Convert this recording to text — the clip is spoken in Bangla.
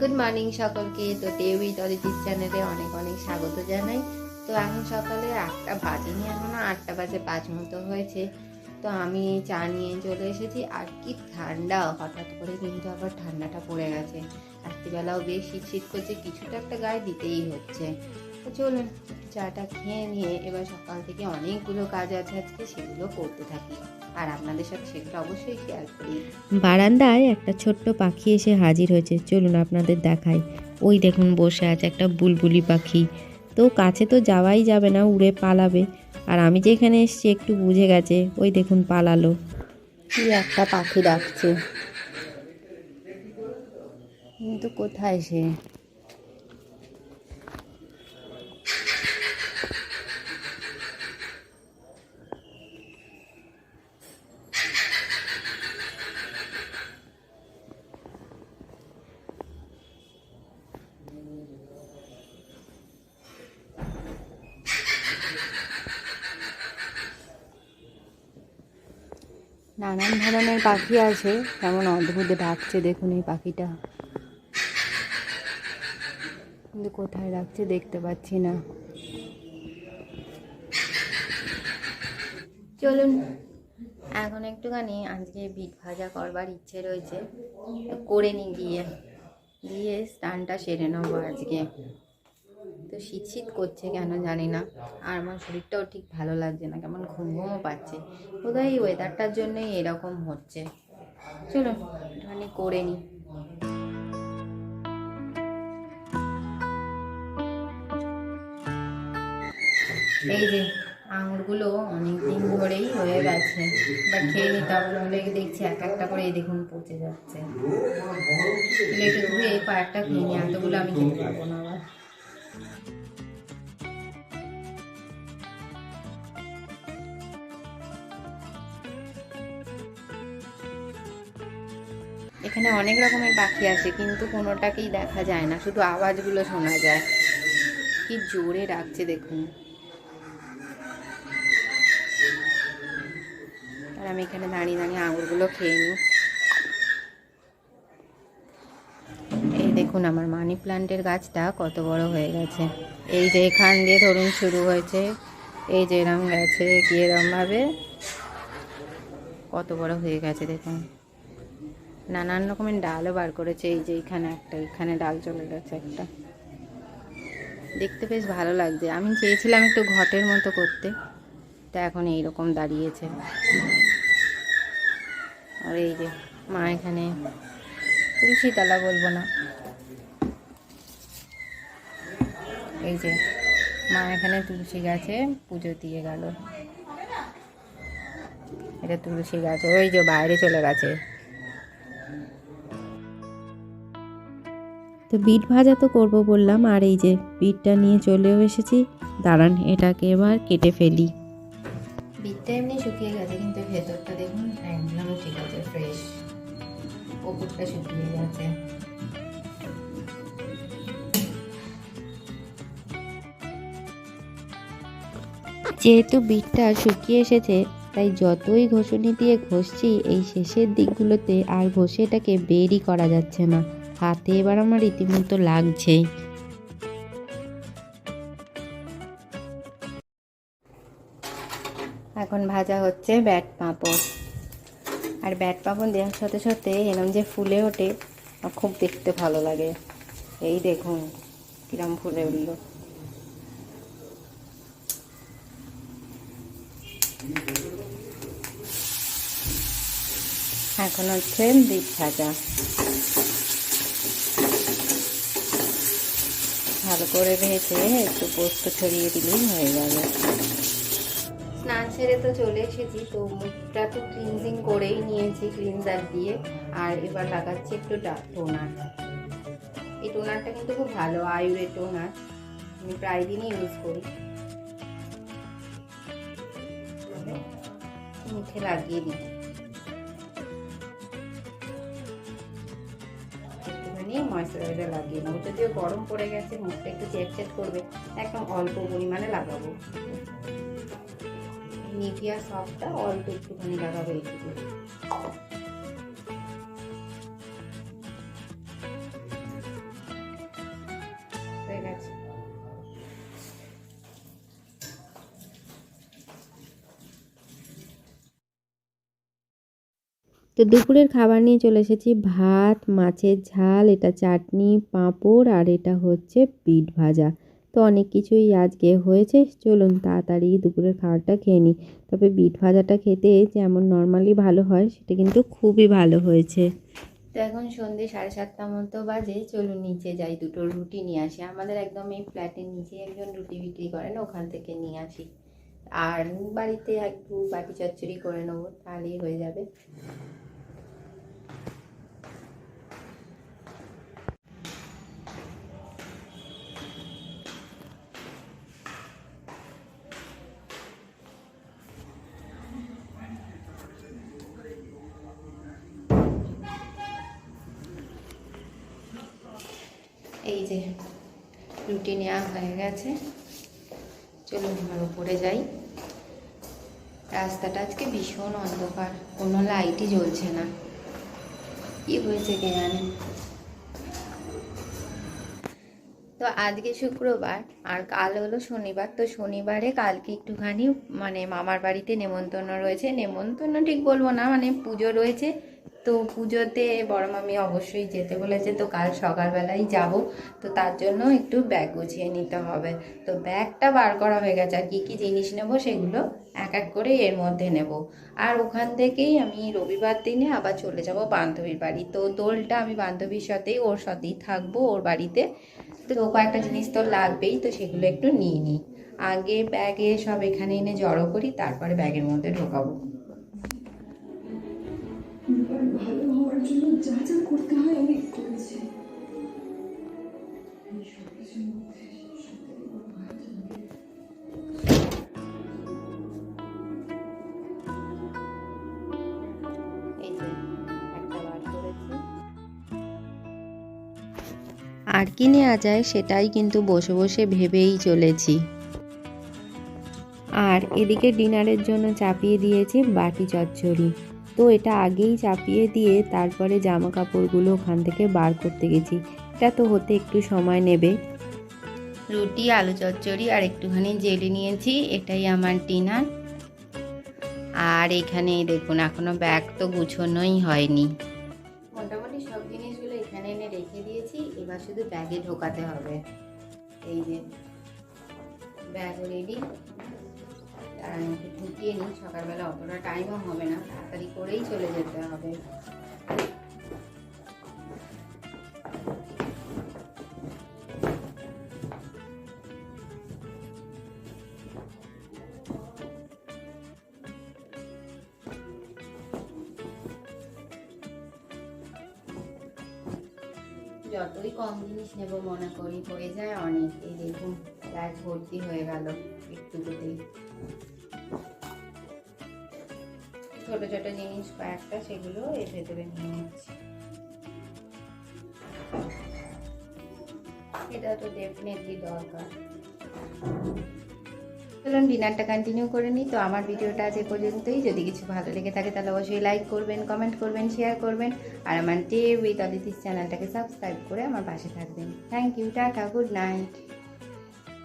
গুড মর্নিং সকলকে। তো টেউই অদিতির চ্যানেলে অনেক অনেক স্বাগত জানাই। তো এখন সকালে আটটা বাজেনি এখনও আটটা বাজে পাঁচ মতো হয়েছে। তো আমি চা নিয়ে চলে এসেছি আর কি ঠান্ডা, হঠাৎ করে কিন্তু আবার ঠান্ডাটা পড়ে গেছে। রাত্রিবেলাও বেশ শীত শীত করছে, কিছুটা একটা গায়ে দিতেই হচ্ছে। তো চলুন চাটা খেয়ে নিয়ে এবার সকাল থেকে অনেকগুলো কাজ আছে আজকে সেগুলো করতে থাকি। আর আপনাদের সাথে সেগুলো অবশ্যই শেয়ার করি। বারান্দায় একটা ছোট্ট পাখি এসে হাজির হয়েছে। চলুন আপনাদের দেখাই। ওই দেখুন বসে আছে একটা বুলবুলি পাখি। তো কাছে তো যাওয়াই যাবে না উড়ে পালাবে। আর আমি যেখানে এসেছি একটু বুঝে গেছে ওই দেখুন পালালো। কি একটা পাখি ডাকছে। কিন্তু কোথায় সে? নানান ধরনের পাখি আছে। কেমন অদ্ভুত ডাকছে দেখুন এই পাখিটা। কিন্তু কোথায় রাখছে দেখতে পাচ্ছি না। চলুন, এখন একটুখানি আজকে বিট ভাজা করবার ইচ্ছে রয়েছে। করে নি গিয়ে। দিয়ে স্নানটা সেরে নেব আজকে। তো শীত শীত করছে কেন জানি না। আর আমার শরীরটাও ঠিক ভালো লাগছে না, কেমন ঘুম ঘুমও পাচ্ছে। বোধহয় এই ওয়েদারটার জন্যই এরকম হচ্ছে। চলুন একটুখানি করে নিই এই যে, আঙুরগুলো অনেক দিন ধরেই হয়ে গেছে। বা খেয়ে নিতে হবে নাহলে দেখছি এক একটা করে এই দেখুন পচে যাচ্ছে। প্লেটে ধুয়ে কয়েকটা নিই এতগুলো আমি খেতে পারব না আবার। এখানে অনেক রকমের পাখি আছে, কিন্তু কোনোটাকেই দেখা যায় না, শুধু আওয়াজগুলো শোনা যায়। কি জোরে ডাকছে দেখুন। আর আমি এখানে দাঁড়িয়ে দাঁড়িয়ে আঙুরগুলো খেয়ে নিই। এই দেখুন আমার মানি প্লান্টের গাছটা কত বড় হয়ে গেছে। এই যে এখান দিয়ে ধরুন শুরু হয়েছে, এই যে এরম গেছে কি এরমভাবে কত বড় হয়ে গেছে দেখুন। নানান রকমের ডালও বার করেছে, এই যে এখানে একটা, এখানে ডাল চলে গেছে একটা। দেখতে বেশ ভালো লাগছে। আমি চেয়েছিলাম একটু ঘটের মতো করতে, তা এখন এইরকম দাঁড়িয়েছে। আর এই যে মা এখানে তুলসী তলা বলব না। এই যে মা এখানে তুলসী গাছে পুজো দিয়ে গেল। এটা তুলসী গাছ, ওই যে বাইরে চলে গেছে। তো বিট ভাজা তো করব বললাম আর এই যে বিটটা নিয়ে চলেও এসেছি। দাঁড়ান এটাকে এবার কেটে ফেলি। বিটটা এমনি শুকিয়ে গেছে কিন্তু ভেতরটা দেখুন একদম ঠিক আছে ফ্রেশ ওপরটা শুকিয়ে গেছে। যেহেতু বিটটা শুকিয়ে এসেছে তাই যতই ঘষুনি দিয়ে ঘষছি এই শেষের দিকগুলোতে আর ঘষে এটাকে বেরই করা যাচ্ছে না। হাতে এবার আমার রীতিমতো লাগছেই। এখন ভাজা হচ্ছে ব্যাট পাঁপড়। আর ব্যাট পাঁপড় দেওয়ার সাথে সাথে এরম যে ফুলে ওঠে খুব দেখতে ভালো লাগে। এই দেখুন, কিরম ফুলে উঠল। এখন হচ্ছে বিট ভাজা। ভালো করে ভেজে একটু পোস্ত ছড়িয়ে দিলেই হয়ে যাবে। স্নান সেরে তো চলে এসেছি, তো মুখটা তো ক্লিনজিং করেই নিয়েছি ক্লিনজার দিয়ে। আর এবার লাগাচ্ছি একটু টোনার। এই টোনারটা কিন্তু খুব ভালো, আয়ুরের টোনার। আমি প্রায় দিনই ইউজ করি। মুখে লাগিয়ে দিই। একটুখানি ময়শ্চারাইজার লাগিয়ে নেব। যদিও গরম পড়ে গেছে, মুখটা একটু চেট করবে, একদম অল্প পরিমাণে লাগাবো। নিভিয়া সবটা অল্প একটুখানি লাগাবো এইটুকু তো দুপুরের খাবার নিয়ে চলে এসেছি। ভাত, মাছের ঝাল, এটা চাটনি, পাঁপড়, আর এটা হচ্ছে পিঠ ভাজা। তো অনেক কিছুই আজকে হয়েছে। চলুন তাড়াতাড়ি দুপুরের খাবারটা খেয়ে নিই। তবে বিট ভাজাটা খেতে যেমন নর্মালি ভালো হয়, সেটা কিন্তু খুবই ভালো হয়েছে। তো এখন সন্ধে সাড়ে সাতটা মতো বাজে। চলুন নিচে যাই, দুটো রুটি নিয়ে আসি। আমাদের একদম এই ফ্ল্যাটের নিচে একজন রুটি বিক্রি করেন, ওখান থেকে নিয়ে আসি। আর বাড়িতে একটু বাটি চচ্চড়ি করে নেব, তাহলেই হয়ে যাবে। এই যে রুটি নেওয়া হয়ে গেছে। চলুন এবার উপরে যাই। রাস্তাটা আজকে ভীষণ অন্ধকার, কোনো লাইটই জ্বলছে না। কি হয়েছে কে জানে? তো আজকে শুক্রবার, আর কাল হলো শনিবার, তো শনিবারে কালকে একটুখানি মানে মামার বাড়িতে নেমন্তন্ন রয়েছে। নেমন্তন্ন ঠিক বলব না মানে পুজো রয়েছে। তো পুজোতে বড় মামি অবশ্যই যেতে বলেছে, তো কাল সকালবেলাই যাব। তো তার জন্য একটু ব্যাগ গুছিয়ে নিতে হবে। তো ব্যাগটা বার করা হয়ে গেছে, আর কী কী জিনিস নেব সেগুলো এক এক করে এর মধ্যে নেব। আর ওখান থেকেই আমি রবিবার দিনে আবার চলে যাব বান্ধবীর বাড়ি। তো দোলটা আমি বান্ধবীর সাথেই, ওর সাথেই থাকব ওর বাড়িতে। তো কয়েকটা জিনিস তো লাগবেই, তো সেগুলো একটু নিয়ে নিই। আগে ব্যাগে সব এখানে এনে জড়ো করি, তারপরে ব্যাগের মধ্যে ঢোকাবো। যা যা করতে হয় করেছি। আর কি নেওয়া যায় সেটাই কিন্তু বসে বসে ভেবেই চলেছি। আর এদিকে ডিনারের জন্য চাপিয়ে দিয়েছি বাটি চচ্চড়ি। তো এটা আগেই চাপিয়ে দিয়ে তারপরে জামা কাপড়গুলো ওখান থেকে বার করতে গেছি। এটা তো হতে একটু সময় নেবে। রুটি, আলু চচ্চড়ি আর একটুখানি জেলি নিয়েছি, এটাই আমার ডিনার। আর এখানে দেখুন, এখনও ব্যাগ তো গুছোনোই হয়নি। মোটামুটি সব জিনিসগুলো এখানে এনে রেখে দিয়েছি, এবার শুধু ব্যাগে ঢোকাতে হবে। এই যে ব্যাগ রেডি। ঢুকিয়ে নিই, সকালবেলা অতটা টাইমও হবে না তাড়াতাড়ি করেই চলে যেতে হবে। যতই কম জিনিস নেব মনে করি, হয়ে যায় অনেক। এই দেখুন ব্যাগ ভর্তি হয়ে গেল একটুকুতেই ছোট ছোট জিনিস, কয়েকটা সেগুলো এর ভেতরে নিয়ে নিচ্ছি। এটা তো ডেফিনেটলি দরকার। চলুন ডিনারটা কন্টিনিউ করে নিই। তো আমার ভিডিওটা আজ এ পর্যন্তই। যদি কিছু ভালো লেগে থাকে তাহলে অবশ্যই লাইক করবেন কমেন্ট করবেন শেয়ার করবেন। আর আমার ডে উইথ অদিতিস চ্যানেলটাকে সাবস্ক্রাইব করে আমার পাশে থাকবেন। Thank you tata good night